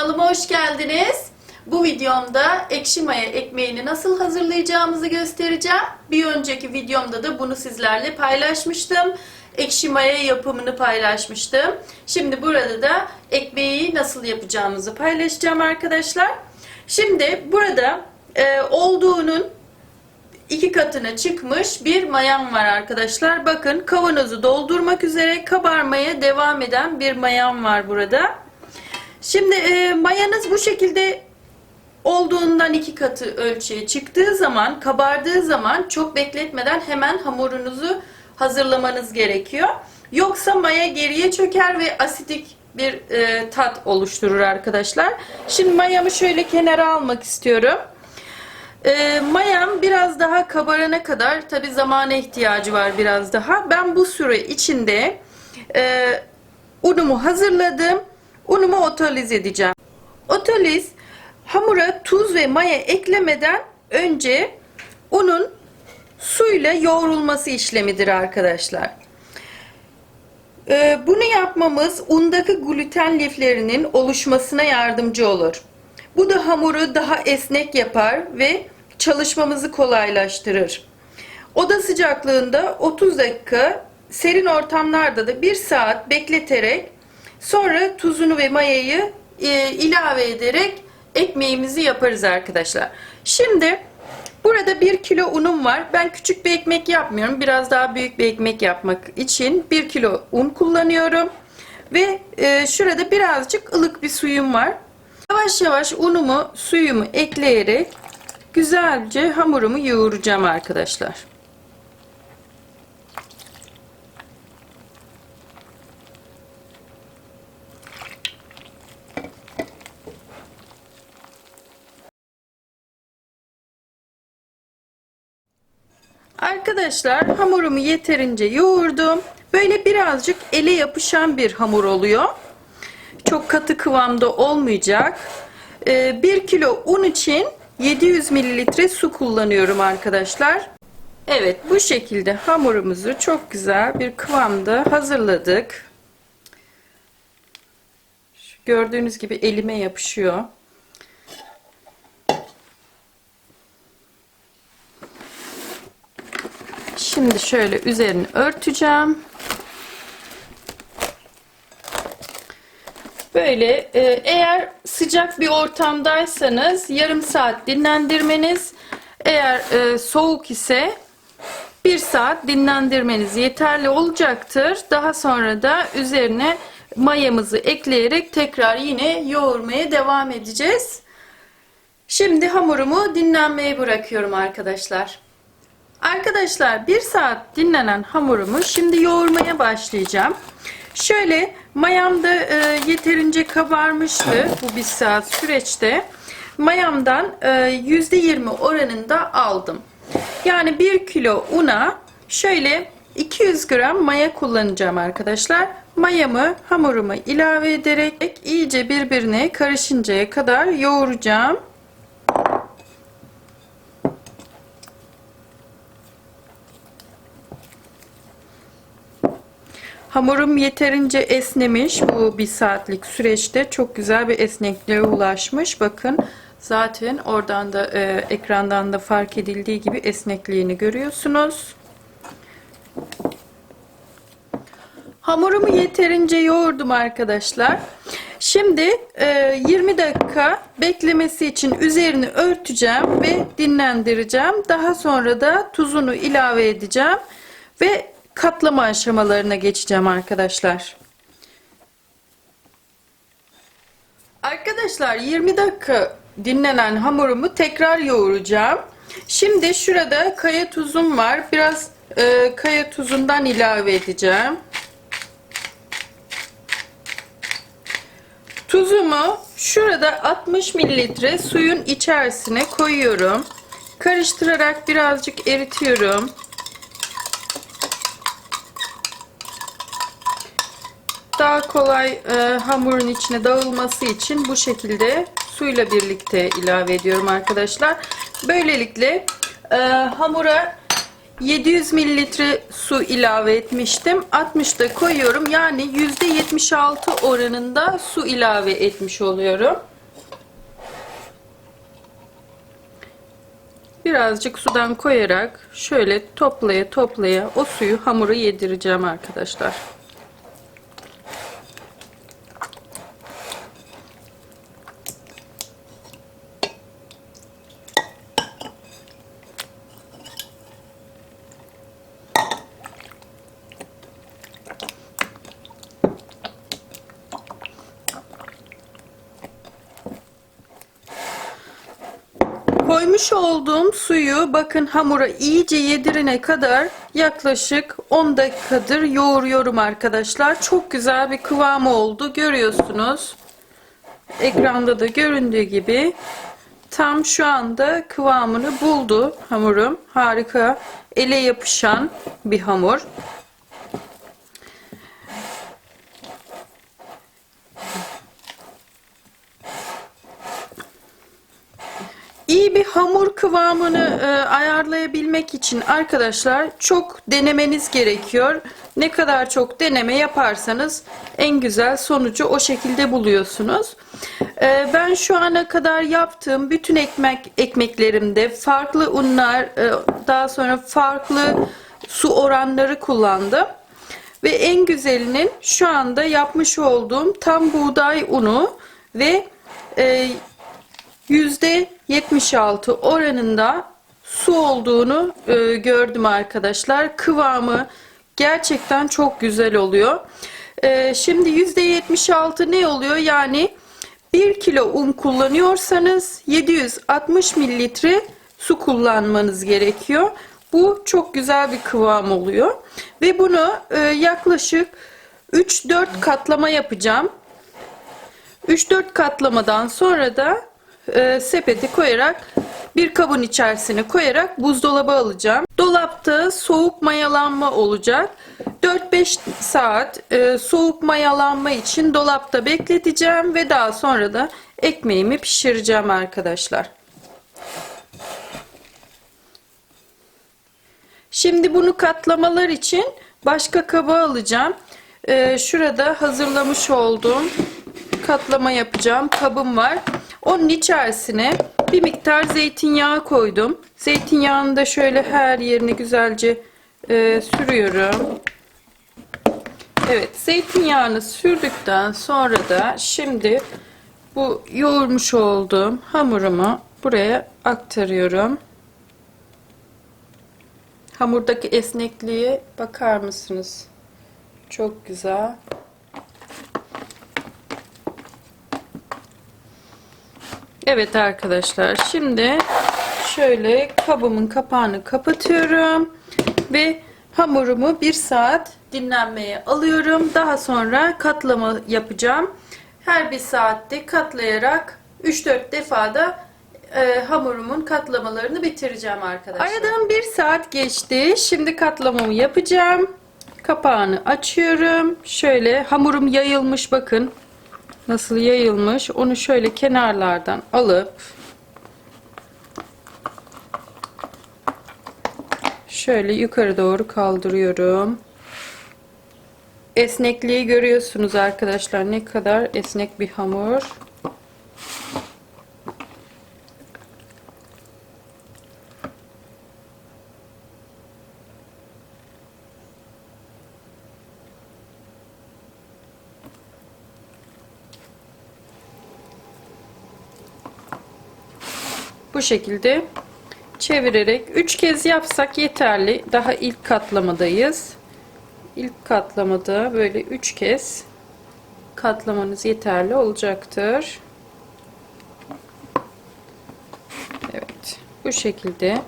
kanalıma hoş geldiniz. Bu videomda ekşi maya ekmeğini nasıl hazırlayacağımızı göstereceğim. Bir önceki videomda da bunu sizlerle paylaşmıştım. Ekşi maya yapımını paylaşmıştım. Şimdi burada da ekmeği nasıl yapacağımızı paylaşacağım arkadaşlar. Şimdi burada e, olduğunun iki katına çıkmış bir mayam var arkadaşlar. Bakın kavanozu doldurmak üzere kabarmaya devam eden bir mayam var burada. Şimdi e, mayanız bu şekilde olduğundan iki katı ölçüye çıktığı zaman, kabardığı zaman çok bekletmeden hemen hamurunuzu hazırlamanız gerekiyor. Yoksa maya geriye çöker ve asidik bir e, tat oluşturur arkadaşlar. Şimdi mayamı şöyle kenara almak istiyorum. E, mayam biraz daha kabarana kadar tabi zamana ihtiyacı var biraz daha. Ben bu süre içinde e, unumu hazırladım. Unumu otoliz edeceğim. Otoliz hamura tuz ve maya eklemeden önce unun suyla yoğrulması işlemidir arkadaşlar. Ee, bunu yapmamız undaki gluten liflerinin oluşmasına yardımcı olur. Bu da hamuru daha esnek yapar ve çalışmamızı kolaylaştırır. Oda sıcaklığında 30 dakika, serin ortamlarda da 1 saat bekleterek sonra tuzunu ve mayayı e, ilave ederek ekmeğimizi yaparız arkadaşlar. Şimdi burada 1 kilo unum var. Ben küçük bir ekmek yapmıyorum. Biraz daha büyük bir ekmek yapmak için 1 kilo un kullanıyorum. Ve e, şurada birazcık ılık bir suyum var. Yavaş yavaş unumu, suyumu ekleyerek güzelce hamurumu yoğuracağım arkadaşlar. Arkadaşlar hamurumu yeterince yoğurdum. Böyle birazcık ele yapışan bir hamur oluyor. Çok katı kıvamda olmayacak. 1 kilo un için 700 mililitre su kullanıyorum arkadaşlar. Evet bu şekilde hamurumuzu çok güzel bir kıvamda hazırladık. Gördüğünüz gibi elime yapışıyor. Şimdi şöyle üzerini örteceğim. Böyle e, eğer sıcak bir ortamdaysanız yarım saat dinlendirmeniz, eğer e, soğuk ise bir saat dinlendirmeniz yeterli olacaktır. Daha sonra da üzerine mayamızı ekleyerek tekrar yine yoğurmaya devam edeceğiz. Şimdi hamurumu dinlenmeye bırakıyorum arkadaşlar. Arkadaşlar bir saat dinlenen hamurumu şimdi yoğurmaya başlayacağım. Şöyle mayam da e, yeterince kabarmıştı bu bir saat süreçte. Mayamdan e, %20 oranında aldım. Yani 1 kilo una şöyle 200 gram maya kullanacağım arkadaşlar. Mayamı hamuruma ilave ederek iyice birbirine karışıncaya kadar yoğuracağım. Hamurum yeterince esnemiş bu bir saatlik süreçte çok güzel bir esnekliğe ulaşmış. Bakın zaten oradan da e, ekrandan da fark edildiği gibi esnekliğini görüyorsunuz. Hamurumu yeterince yoğurdum arkadaşlar. Şimdi e, 20 dakika beklemesi için üzerini örteceğim ve dinlendireceğim. Daha sonra da tuzunu ilave edeceğim ve katlama aşamalarına geçeceğim arkadaşlar. Arkadaşlar 20 dakika dinlenen hamurumu tekrar yoğuracağım. Şimdi şurada kaya tuzum var. Biraz e, kaya tuzundan ilave edeceğim. Tuzumu şurada 60 mililitre suyun içerisine koyuyorum. Karıştırarak birazcık eritiyorum. Daha kolay e, hamurun içine dağılması için bu şekilde suyla birlikte ilave ediyorum arkadaşlar. Böylelikle e, hamura 700 mililitre su ilave etmiştim. 60 da koyuyorum. Yani %76 oranında su ilave etmiş oluyorum. Birazcık sudan koyarak şöyle toplaya toplaya o suyu hamura yedireceğim arkadaşlar. Koymuş olduğum suyu bakın hamura iyice yedirene kadar yaklaşık 10 dakikadır yoğuruyorum arkadaşlar. Çok güzel bir kıvamı oldu. Görüyorsunuz. Ekranda da göründüğü gibi tam şu anda kıvamını buldu hamurum. Harika. Ele yapışan bir hamur. Bir hamur kıvamını e, ayarlayabilmek için arkadaşlar çok denemeniz gerekiyor. Ne kadar çok deneme yaparsanız en güzel sonucu o şekilde buluyorsunuz. E, ben şu ana kadar yaptığım bütün ekmek ekmeklerimde farklı unlar, e, daha sonra farklı su oranları kullandım. Ve en güzelinin şu anda yapmış olduğum tam buğday unu ve e, %76 oranında su olduğunu e, gördüm arkadaşlar. Kıvamı gerçekten çok güzel oluyor. E, şimdi %76 ne oluyor? Yani 1 kilo un kullanıyorsanız 760 mililitre su kullanmanız gerekiyor. Bu çok güzel bir kıvam oluyor. Ve bunu e, yaklaşık 3-4 katlama yapacağım. 3-4 katlamadan sonra da e, sepeti koyarak bir kabın içerisine koyarak buzdolabı alacağım. Dolapta soğuk mayalanma olacak. 4-5 saat e, soğuk mayalanma için dolapta bekleteceğim ve daha sonra da ekmeğimi pişireceğim arkadaşlar. Şimdi bunu katlamalar için başka kaba alacağım. E, şurada hazırlamış olduğum katlama yapacağım kabım var. Onun içerisine bir miktar zeytinyağı koydum. Zeytinyağını da şöyle her yerine güzelce e, sürüyorum. Evet zeytinyağını sürdükten sonra da şimdi bu yoğurmuş olduğum hamurumu buraya aktarıyorum. Hamurdaki esnekliğe bakar mısınız? Çok güzel. Evet arkadaşlar şimdi şöyle kabımın kapağını kapatıyorum ve hamurumu bir saat dinlenmeye alıyorum. Daha sonra katlama yapacağım. Her bir saatte katlayarak 3-4 defada e, hamurumun katlamalarını bitireceğim arkadaşlar. Aradan bir saat geçti. Şimdi katlamamı yapacağım. Kapağını açıyorum. Şöyle hamurum yayılmış bakın nasıl yayılmış onu şöyle kenarlardan alıp şöyle yukarı doğru kaldırıyorum. Esnekliği görüyorsunuz arkadaşlar ne kadar esnek bir hamur. Şekilde çevirerek 3 kez yapsak yeterli. Daha ilk katlamadayız. İlk katlamada böyle 3 kez katlamanız yeterli olacaktır. Evet. Bu şekilde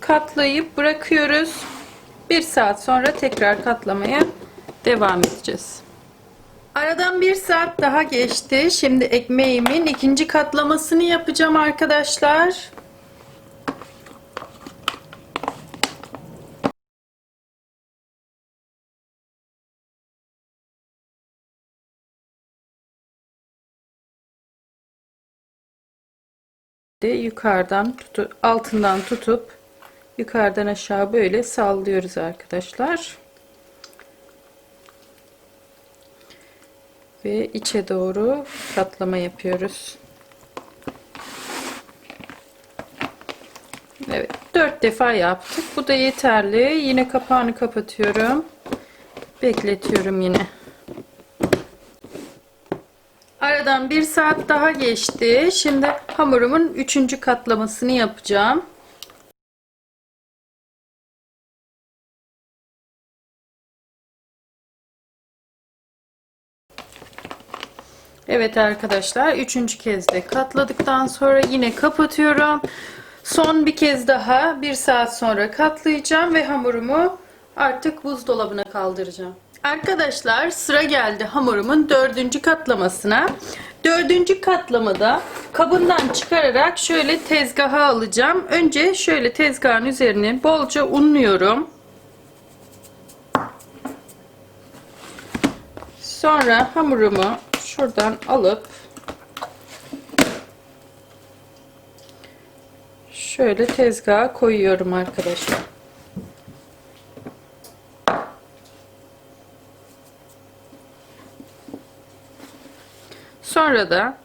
katlayıp bırakıyoruz. 1 saat sonra tekrar katlamaya devam edeceğiz. Aradan bir saat daha geçti. Şimdi ekmeğimin ikinci katlamasını yapacağım arkadaşlar. de yukarıdan tutup altından tutup yukarıdan aşağı böyle sallıyoruz arkadaşlar. Ve içe doğru katlama yapıyoruz. Evet, 4 defa yaptık. Bu da yeterli. Yine kapağını kapatıyorum. Bekletiyorum yine. Aradan bir saat daha geçti. Şimdi hamurumun üçüncü katlamasını yapacağım. Evet arkadaşlar üçüncü kez de katladıktan sonra yine kapatıyorum. Son bir kez daha bir saat sonra katlayacağım ve hamurumu artık buzdolabına kaldıracağım. Arkadaşlar sıra geldi hamurumun dördüncü katlamasına. Dördüncü katlamada kabından çıkararak şöyle tezgaha alacağım. Önce şöyle tezgahın üzerine bolca unluyorum. Sonra hamurumu şuradan alıp şöyle tezgaha koyuyorum arkadaşlar. Sonra da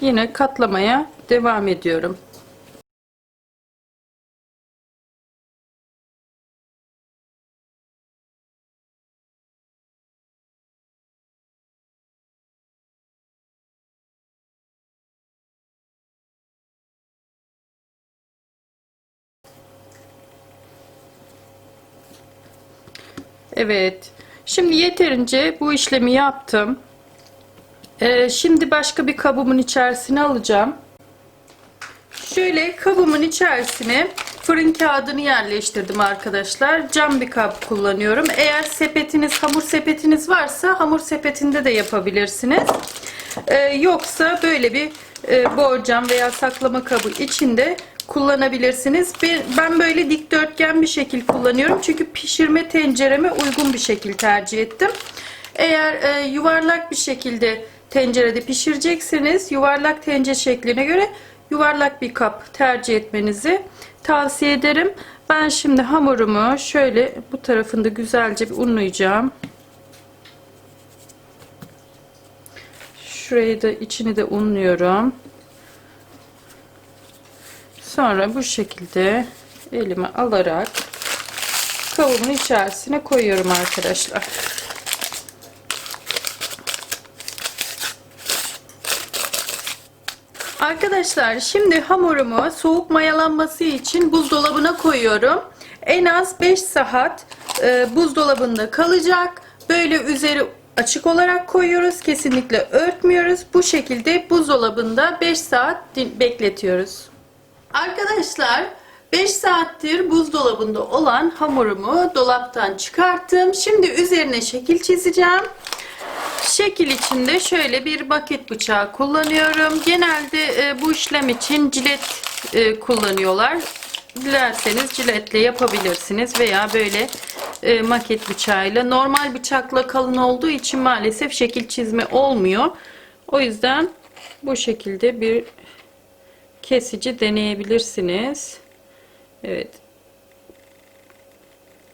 yine katlamaya devam ediyorum. Evet. Şimdi yeterince bu işlemi yaptım. Ee, şimdi başka bir kabımın içerisine alacağım. Şöyle kabımın içerisine fırın kağıdını yerleştirdim arkadaşlar. Cam bir kap kullanıyorum. Eğer sepetiniz, hamur sepetiniz varsa hamur sepetinde de yapabilirsiniz. Ee, yoksa böyle bir e, borcam veya saklama kabı içinde kullanabilirsiniz. Ben, ben böyle dikdörtgen bir şekil kullanıyorum. Çünkü pişirme tencereme uygun bir şekil tercih ettim. Eğer e, yuvarlak bir şekilde tencerede pişirecekseniz yuvarlak tencere şekline göre yuvarlak bir kap tercih etmenizi tavsiye ederim. Ben şimdi hamurumu şöyle bu tarafında güzelce bir unlayacağım. Şurayı da içini de unluyorum. Sonra bu şekilde elime alarak kavumun içerisine koyuyorum arkadaşlar. Arkadaşlar şimdi hamurumu soğuk mayalanması için buzdolabına koyuyorum. En az 5 saat e, buzdolabında kalacak. Böyle üzeri açık olarak koyuyoruz. Kesinlikle örtmüyoruz. Bu şekilde buzdolabında 5 saat bekletiyoruz. Arkadaşlar 5 saattir buzdolabında olan hamurumu dolaptan çıkarttım. Şimdi üzerine şekil çizeceğim. Şekil içinde şöyle bir baket bıçağı kullanıyorum. Genelde e, bu işlem için cilet e, kullanıyorlar. Dilerseniz ciletle yapabilirsiniz veya böyle e, maket bıçağıyla. Normal bıçakla kalın olduğu için maalesef şekil çizme olmuyor. O yüzden bu şekilde bir kesici deneyebilirsiniz. Evet.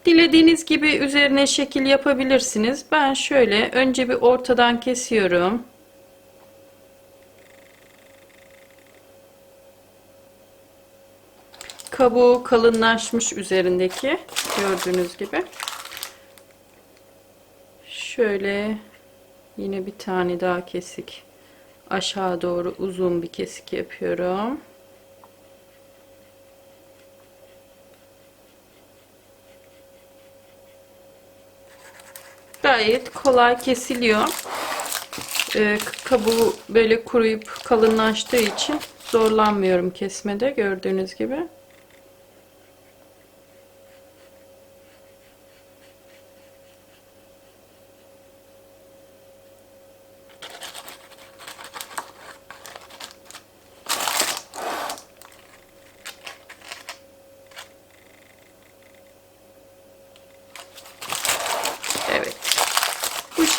Dilediğiniz gibi üzerine şekil yapabilirsiniz. Ben şöyle önce bir ortadan kesiyorum. Kabuğu kalınlaşmış üzerindeki gördüğünüz gibi. Şöyle yine bir tane daha kesik aşağı doğru uzun bir kesik yapıyorum. Gayet kolay kesiliyor. Ee, kabuğu böyle kuruyup kalınlaştığı için zorlanmıyorum kesmede gördüğünüz gibi.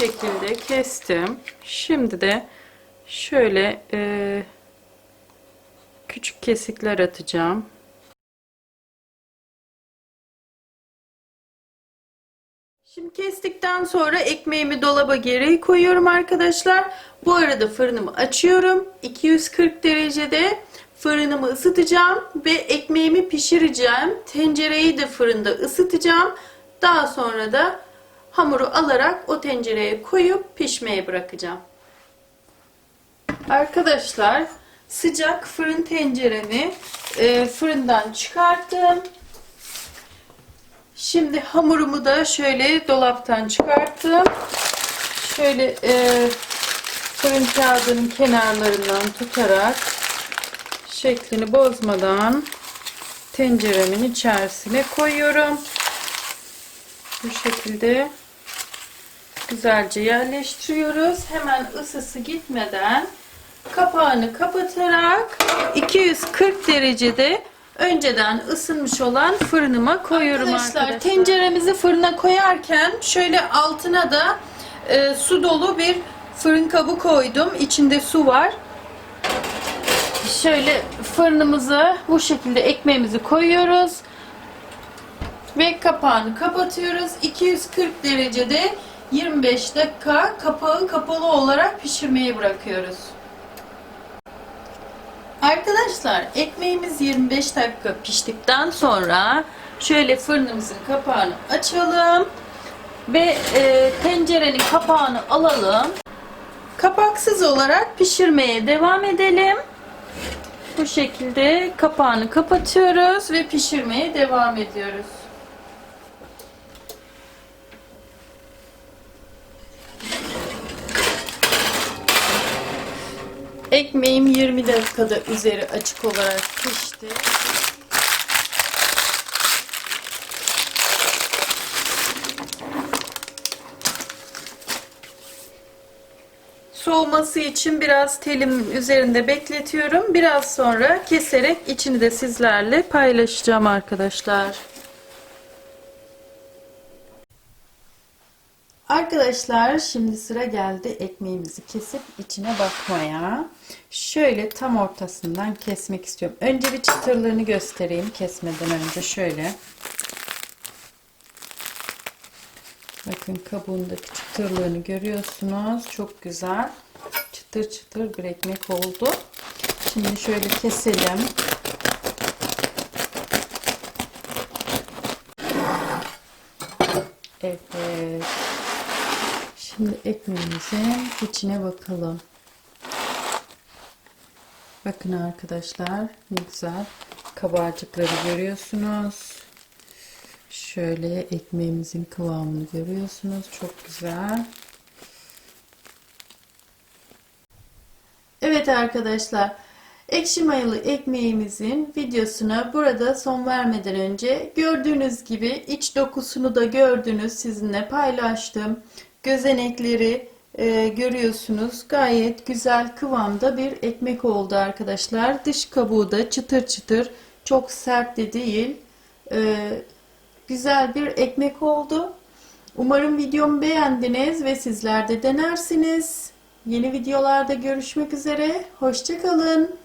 şekilde kestim. Şimdi de şöyle e, küçük kesikler atacağım. Şimdi kestikten sonra ekmeğimi dolaba geri koyuyorum arkadaşlar. Bu arada fırınımı açıyorum. 240 derecede fırınımı ısıtacağım ve ekmeğimi pişireceğim. Tencereyi de fırında ısıtacağım. Daha sonra da hamuru alarak o tencereye koyup pişmeye bırakacağım. Arkadaşlar sıcak fırın tenceremi e, fırından çıkarttım. Şimdi hamurumu da şöyle dolaptan çıkarttım. Şöyle e, fırın kağıdının kenarlarından tutarak şeklini bozmadan tenceremin içerisine koyuyorum. Bu şekilde güzelce yerleştiriyoruz. Hemen ısısı gitmeden kapağını kapatarak 240 derecede önceden ısınmış olan fırınıma koyuyorum arkadaşlar. Tenceremizi fırına koyarken şöyle altına da e, su dolu bir fırın kabı koydum. İçinde su var. Şöyle fırınımızı bu şekilde ekmeğimizi koyuyoruz. Ve kapağını kapatıyoruz. 240 derecede 25 dakika kapağı kapalı olarak pişirmeye bırakıyoruz. Arkadaşlar ekmeğimiz 25 dakika piştikten sonra şöyle fırınımızın kapağını açalım ve e, tencerenin kapağını alalım. Kapaksız olarak pişirmeye devam edelim. Bu şekilde kapağını kapatıyoruz ve pişirmeye devam ediyoruz. Ekmeğim 20 dakikada üzeri açık olarak pişti. Soğuması için biraz telimin üzerinde bekletiyorum. Biraz sonra keserek içini de sizlerle paylaşacağım arkadaşlar. Arkadaşlar şimdi sıra geldi ekmeğimizi kesip içine bakmaya. Şöyle tam ortasından kesmek istiyorum. Önce bir çıtırlığını göstereyim kesmeden önce şöyle. Bakın kabuğundaki çıtırlığını görüyorsunuz. Çok güzel. Çıtır çıtır bir ekmek oldu. Şimdi şöyle keselim. Evet. Şimdi ekmeğimizin içine bakalım. Bakın arkadaşlar ne güzel kabarcıkları görüyorsunuz. Şöyle ekmeğimizin kıvamını görüyorsunuz. Çok güzel. Evet arkadaşlar. Ekşi mayalı ekmeğimizin videosuna burada son vermeden önce gördüğünüz gibi iç dokusunu da gördünüz sizinle paylaştım. Gözenekleri e, görüyorsunuz. Gayet güzel kıvamda bir ekmek oldu arkadaşlar. Dış kabuğu da çıtır çıtır çok sert de değil. E, güzel bir ekmek oldu. Umarım videomu beğendiniz ve sizler de denersiniz. Yeni videolarda görüşmek üzere. Hoşçakalın.